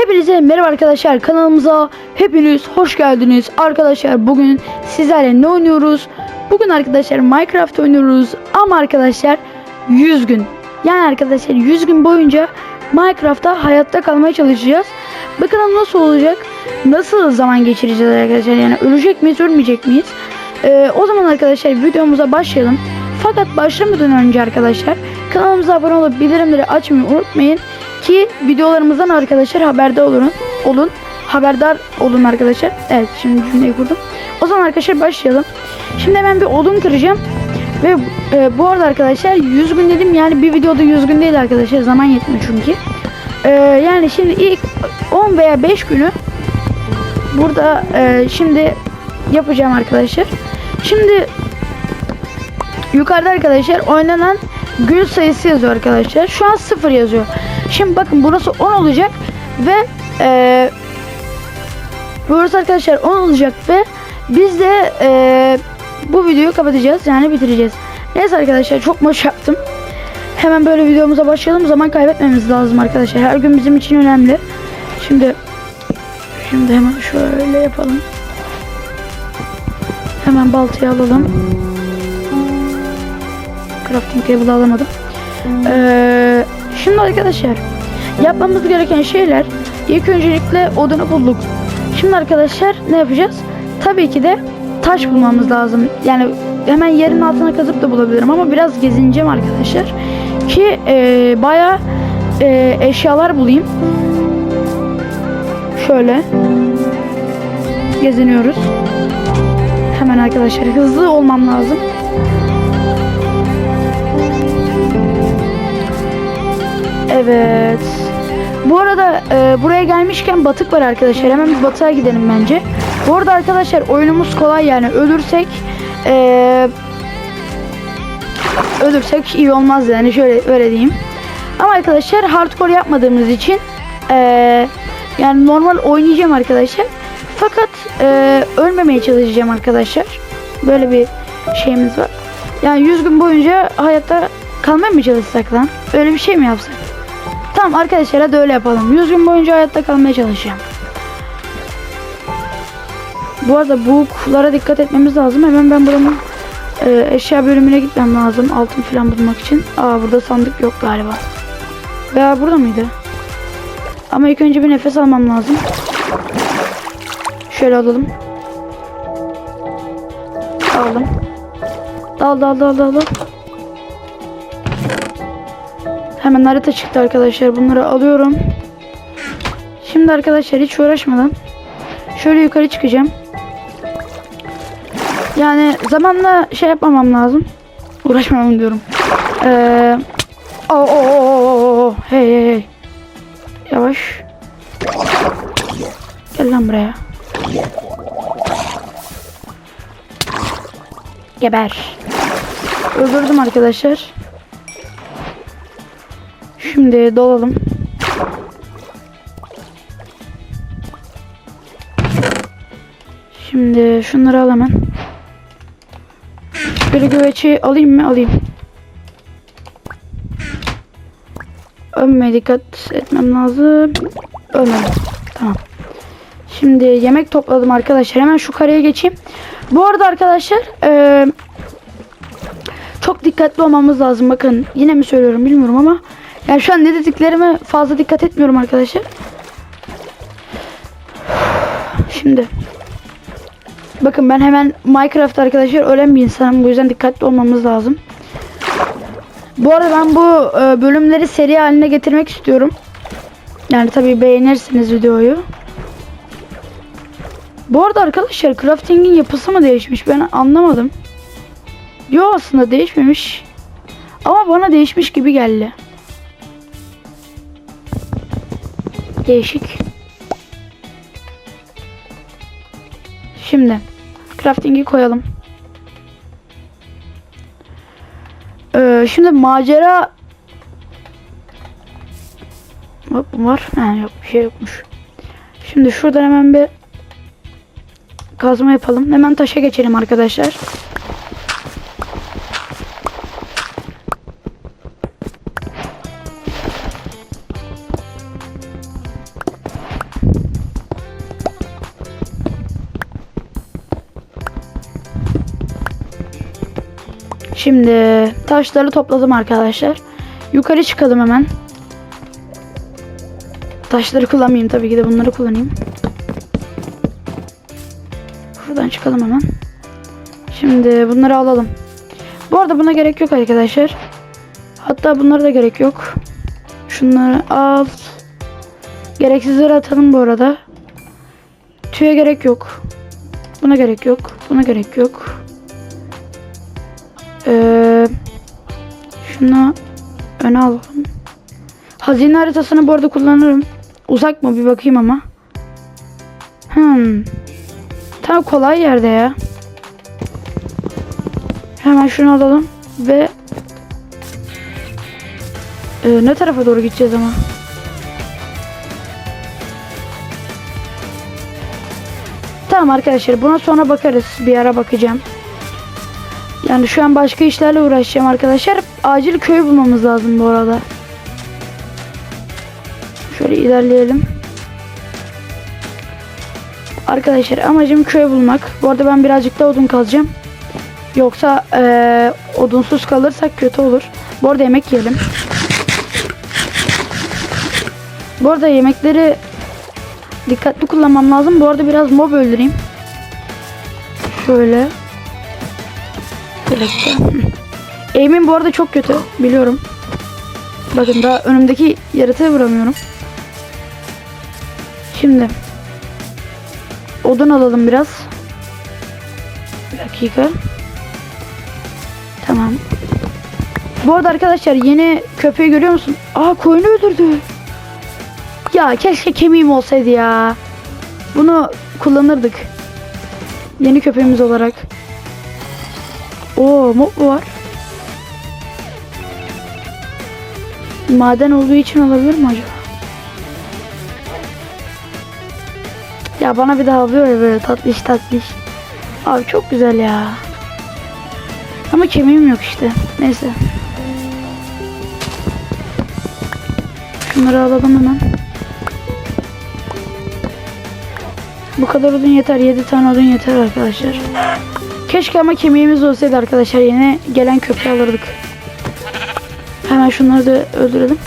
Hepinize merhaba arkadaşlar kanalımıza hepiniz hoş geldiniz. Arkadaşlar bugün sizlerle ne oynuyoruz? Bugün arkadaşlar Minecraft oynuyoruz ama arkadaşlar 100 gün. Yani arkadaşlar 100 gün boyunca Minecraft'ta hayatta kalmaya çalışacağız. Bakalım nasıl olacak? Nasıl zaman geçireceğiz arkadaşlar? Yani ölecek miyiz ölmeyecek miyiz? Ee, o zaman arkadaşlar videomuza başlayalım. Fakat başlamadan önce arkadaşlar kanalımıza abone olup bildirimleri açmayı unutmayın ki videolarımızdan arkadaşlar haberdar olun. Olun. Haberdar olun arkadaşlar. Evet şimdi cümleyi kurdum. O zaman arkadaşlar başlayalım. Şimdi hemen bir odun kıracağım. Ve e, bu arada arkadaşlar 100 gün dedim yani bir videoda 100 gün değil arkadaşlar zaman yetmiyor çünkü. E, yani şimdi ilk 10 veya 5 günü burada e, şimdi yapacağım arkadaşlar. Şimdi yukarıda arkadaşlar oynanan gün sayısı yazıyor arkadaşlar. Şu an 0 yazıyor. Şimdi bakın burası 10 olacak ve e, burası arkadaşlar 10 olacak ve biz de e, bu videoyu kapatacağız yani bitireceğiz. Neyse arkadaşlar çok boş yaptım. Hemen böyle videomuza başlayalım. Zaman kaybetmemiz lazım arkadaşlar. Her gün bizim için önemli. Şimdi şimdi hemen şöyle yapalım. Hemen baltayı alalım. Crafting table alamadım. Ee, şimdi arkadaşlar yapmamız gereken şeyler ilk öncelikle odunu bulduk. Şimdi arkadaşlar ne yapacağız? Tabii ki de taş bulmamız lazım. Yani hemen yerin altına kazıp da bulabilirim ama biraz gezineceğim arkadaşlar. Ki e, baya e, eşyalar bulayım. Şöyle geziniyoruz. Hemen arkadaşlar hızlı olmam lazım. Evet. Bu arada e, buraya gelmişken batık var arkadaşlar. Hemen bir batığa gidelim bence. Bu arada arkadaşlar oyunumuz kolay yani. Ölürsek e, ölürsek iyi olmaz yani. Şöyle öyle diyeyim. Ama arkadaşlar hardcore yapmadığımız için e, yani normal oynayacağım arkadaşlar. Fakat e, ölmemeye çalışacağım arkadaşlar. Böyle bir şeyimiz var. Yani 100 gün boyunca hayatta kalmaya mı çalışsak lan? Öyle bir şey mi yapsak? Tamam arkadaşlar hadi öyle yapalım. 100 gün boyunca hayatta kalmaya çalışacağım. Bu arada bu kulara dikkat etmemiz lazım. Hemen ben buranın e, eşya bölümüne gitmem lazım. Altın falan bulmak için. Aa burada sandık yok galiba. Veya burada mıydı? Ama ilk önce bir nefes almam lazım. Şöyle alalım. Aldım. Dal dal dal dal dal. Hemen harita çıktı arkadaşlar. Bunları alıyorum. Şimdi arkadaşlar hiç uğraşmadan şöyle yukarı çıkacağım. Yani zamanla şey yapmamam lazım. Uğraşmamam diyorum. Ee, o o o o o hey hey hey. Yavaş. Gel lan buraya. Geber. Öldürdüm arkadaşlar. Şimdi dolalım. Şimdi şunları al hemen. Böyle güveçi alayım mı? Alayım. Ölmeye dikkat etmem lazım. Ölmedim. Tamam. Şimdi yemek topladım arkadaşlar. Hemen şu kareye geçeyim. Bu arada arkadaşlar eee çok dikkatli olmamız lazım. Bakın yine mi söylüyorum bilmiyorum ama yani şu an ne dediklerime fazla dikkat etmiyorum arkadaşlar. Şimdi bakın ben hemen Minecraft arkadaşlar ölen bir insanım. Bu yüzden dikkatli olmamız lazım. Bu arada ben bu e, bölümleri seri haline getirmek istiyorum. Yani tabii beğenirsiniz videoyu. Bu arada arkadaşlar crafting'in yapısı mı değişmiş ben anlamadım. Yo aslında değişmemiş. Ama bana değişmiş gibi geldi. Değişik. Şimdi crafting'i koyalım. Ee, şimdi macera Hop, var. Ha, yok bir şey yokmuş. Şimdi şuradan hemen bir kazma yapalım. Hemen taşa geçelim arkadaşlar. Şimdi taşları topladım arkadaşlar. Yukarı çıkalım hemen. Taşları kullanmayayım tabii ki de bunları kullanayım. Şuradan çıkalım hemen. Şimdi bunları alalım. Bu arada buna gerek yok arkadaşlar. Hatta bunlara da gerek yok. Şunları al. Gereksizleri atalım bu arada. Tüye gerek yok. Buna gerek yok. Buna gerek yok. Ee, şunu öne alalım. Hazine haritasını bu arada kullanırım. Uzak mı bir bakayım ama. Hmm. Tam kolay yerde ya. Hemen şunu alalım ve Ee, ne tarafa doğru gideceğiz ama? Tamam arkadaşlar buna sonra bakarız. Bir ara bakacağım. Yani şu an başka işlerle uğraşacağım arkadaşlar. Acil köy bulmamız lazım bu arada. Şöyle ilerleyelim. Arkadaşlar amacım köy bulmak. Bu arada ben birazcık da odun kazacağım. Yoksa eee, odunsuz kalırsak kötü olur. Bu arada yemek yiyelim. Bu arada yemekleri dikkatli kullanmam lazım. Bu arada biraz mob öldüreyim. Şöyle. Bir dakika. Aim'im bu arada çok kötü. Biliyorum. Bakın daha önümdeki yaratığı vuramıyorum. Şimdi. Odun alalım biraz. Bir dakika. Tamam. Bu arada arkadaşlar yeni köpeği görüyor musun? Aa koyunu öldürdü. Ya keşke kemiğim olsaydı ya. Bunu kullanırdık. Yeni köpeğimiz olarak. Oo mob mu var? Maden olduğu için olabilir mi acaba? Ya bana bir daha oluyor ya böyle tatlış tatlış. Abi çok güzel ya. Ama kemiğim yok işte. Neyse. Şunları alalım hemen. Bu kadar odun yeter. 7 tane odun yeter arkadaşlar. Keşke ama kemiğimiz olsaydı arkadaşlar. Yine gelen köpeği alırdık. Hemen şunları da öldürelim.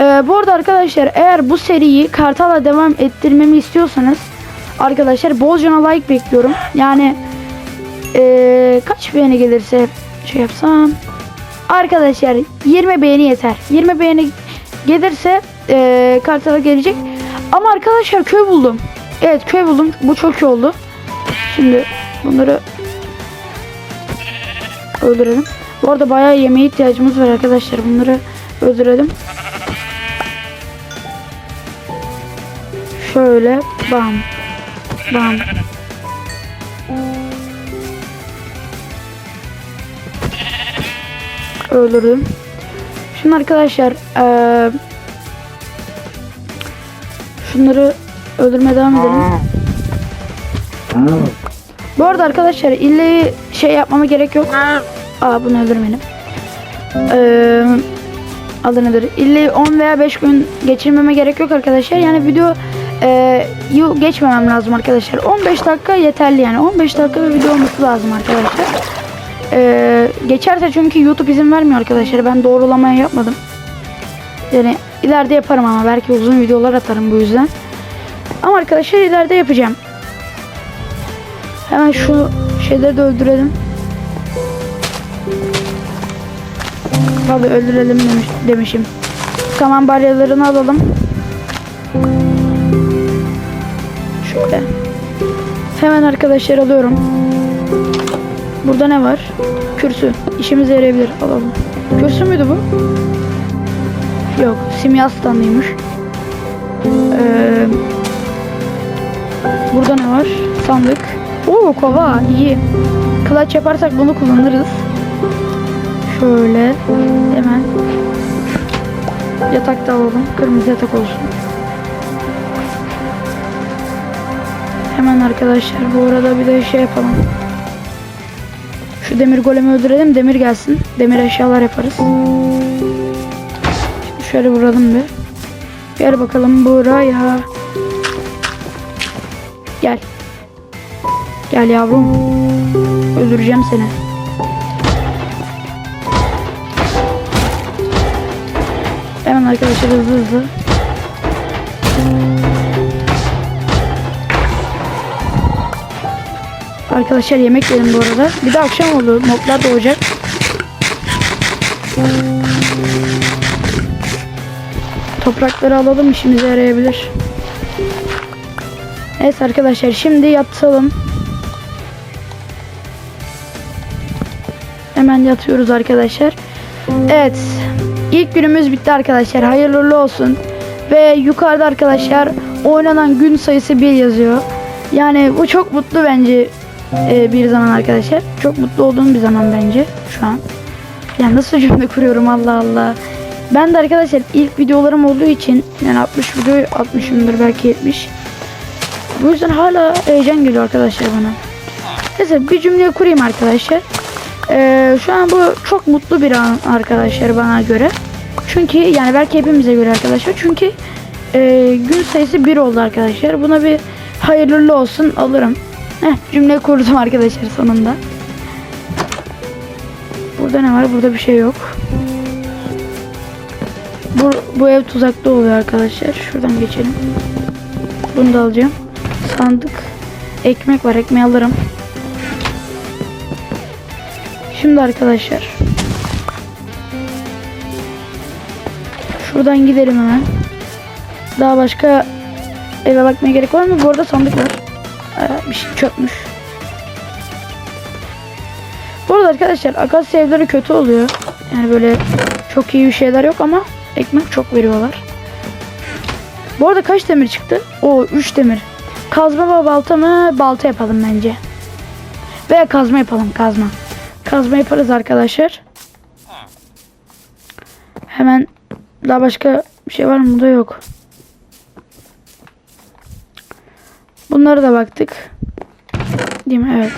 Ee, bu arada arkadaşlar eğer bu seriyi Kartal'la devam ettirmemi istiyorsanız arkadaşlar bolcana like bekliyorum. Yani ee, kaç beğeni gelirse şey yapsam arkadaşlar 20 beğeni yeter. 20 beğeni gelirse ee, Kartal'a gelecek. Ama arkadaşlar köy buldum. Evet köy buldum. Bu çok iyi oldu. Şimdi bunları öldürelim. Bu arada bayağı yemeğe ihtiyacımız var arkadaşlar. Bunları öldürelim. Şöyle bam bam. Öldürdüm. Şimdi arkadaşlar eee şunları öldürmeye devam edelim. Bu arada arkadaşlar ille şey yapmama gerek yok. Aa bunu öldürmeyelim. Ee, adı nedir? İlle 10 veya 5 gün geçirmeme gerek yok arkadaşlar. Yani video e, yu- geçmemem lazım arkadaşlar. 15 dakika yeterli yani. 15 dakika bir video olması lazım arkadaşlar. Ee, geçerse çünkü YouTube izin vermiyor arkadaşlar. Ben doğrulamayı yapmadım. Yani ileride yaparım ama belki uzun videolar atarım bu yüzden. Ama arkadaşlar ileride yapacağım. Hemen şu şeyleri de öldürelim. Tabii öldürelim demiş, demişim. Kaman baryalarını alalım. Şöyle. Hemen arkadaşlar alıyorum. Burada ne var? Kürsü. İşimize yarayabilir. Alalım. Kürsü müydü bu? Yok. Simya standıymış. Ee, burada ne var? Sandık. Oo kova. iyi. Clutch yaparsak bunu kullanırız. Şöyle. Hemen. Yatak da alalım. Kırmızı yatak olsun. Hemen arkadaşlar bu arada bir de şey yapalım. Şu demir golemi öldürelim. Demir gelsin. Demir eşyalar yaparız. Şimdi şöyle vuralım bir. Gel bakalım buraya. Gel. Gel yavrum. Öldüreceğim seni. Hemen arkadaşlar hızlı hızlı. Arkadaşlar yemek yedim bu arada. Bir de akşam oldu. Moblar doğacak. Toprakları alalım işimize yarayabilir. Evet arkadaşlar şimdi yatalım. Hemen yatıyoruz arkadaşlar. Evet. ilk günümüz bitti arkadaşlar. Hayırlı olsun. Ve yukarıda arkadaşlar oynanan gün sayısı 1 yazıyor. Yani bu çok mutlu bence e, bir zaman arkadaşlar. Çok mutlu olduğum bir zaman bence şu an. Yani nasıl cümle kuruyorum Allah Allah. Ben de arkadaşlar ilk videolarım olduğu için yani 60 video 60'ımdır belki 70. Bu yüzden hala heyecan geliyor arkadaşlar bana. Neyse bir cümle kurayım arkadaşlar. Ee, şu an bu çok mutlu bir an arkadaşlar bana göre. Çünkü yani belki hepimize göre arkadaşlar. Çünkü e, gün sayısı 1 oldu arkadaşlar. Buna bir hayırlı olsun alırım. Heh, cümle kurdum arkadaşlar sonunda. Burada ne var? Burada bir şey yok. Bu, bu ev tuzakta oluyor arkadaşlar. Şuradan geçelim. Bunu da alacağım. Sandık. Ekmek var. Ekmeği alırım. Şimdi arkadaşlar. Şuradan gidelim hemen. Daha başka eve bakmaya gerek var mı? Bu arada sandık var. Ee, bir şey çökmüş. Bu arada arkadaşlar akasya evleri kötü oluyor. Yani böyle çok iyi bir şeyler yok ama ekmek çok veriyorlar. Bu arada kaç demir çıktı? O 3 demir. Kazma ve balta mı? Balta yapalım bence. Veya kazma yapalım kazma. Kazma yaparız arkadaşlar. Hemen daha başka bir şey var mı? Burada yok. Bunlara da baktık. Değil mi? Evet.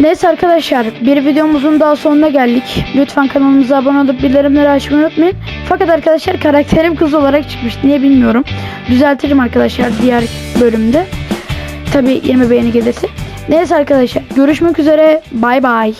Neyse arkadaşlar bir videomuzun daha sonuna geldik. Lütfen kanalımıza abone olup bildirimleri açmayı unutmayın. Fakat arkadaşlar karakterim kız olarak çıkmış. Niye bilmiyorum. Düzeltirim arkadaşlar diğer bölümde. Tabi 20 beğeni gelirse. Neyse arkadaşlar görüşmek üzere. Bay bay.